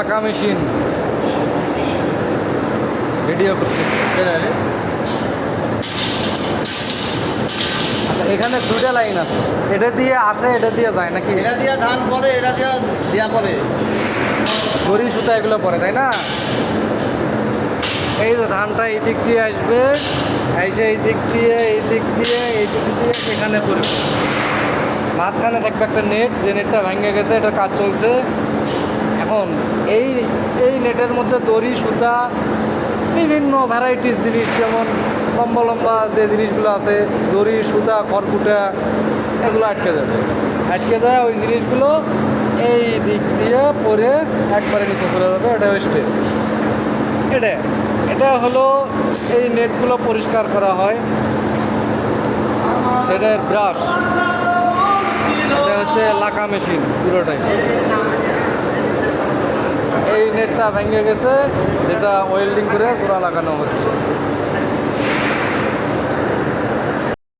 লাকা machine. Video করতে আচ্ছা এখানে দুটা লাইন আছে। এটা দিয়ে আসে এটা দিয়ে যায় নাকি? এটা দিয়ে ধান পরে এটা দিয়ে দিয়া পরে দড়ি সুতা এগুলো পরে তাই না? এই তো ধানটা এই দিক দিয়ে আসবে এসে এই দিক দিয়ে এই দিক দিয়ে এই দিক দিয়ে এখানে পড়বে। মাঝখানে থাকবে একটা নেট যে নেটটা ভেঙে গেছে এটা কাজ চলছে। এখন এই এই নেটের মধ্যে দড়ি, সুতা, বিভিন্ন ভ্যারাইটিস জিনিস, যেমন লম্বা লম্বা যে জিনিসগুলো আছে, দড়ি, সুতা, খড়কুটা, এগুলো আটকে যাবে। আটকে যায় ওই জিনিসগুলো এই দিক দিয়ে পরে একবারে নিচে চলে যাবে, এটা স্টেজ এটা এটা হলো এই নেটগুলো পরিষ্কার করা হয়। সেটার ব্রাশ এটা হচ্ছে লাকা মেশিন পুরোটাই। নেটটা ভেঙে গেছে যেটা ওয়েল্ডিং করে জোড়া লাগানো হচ্ছে।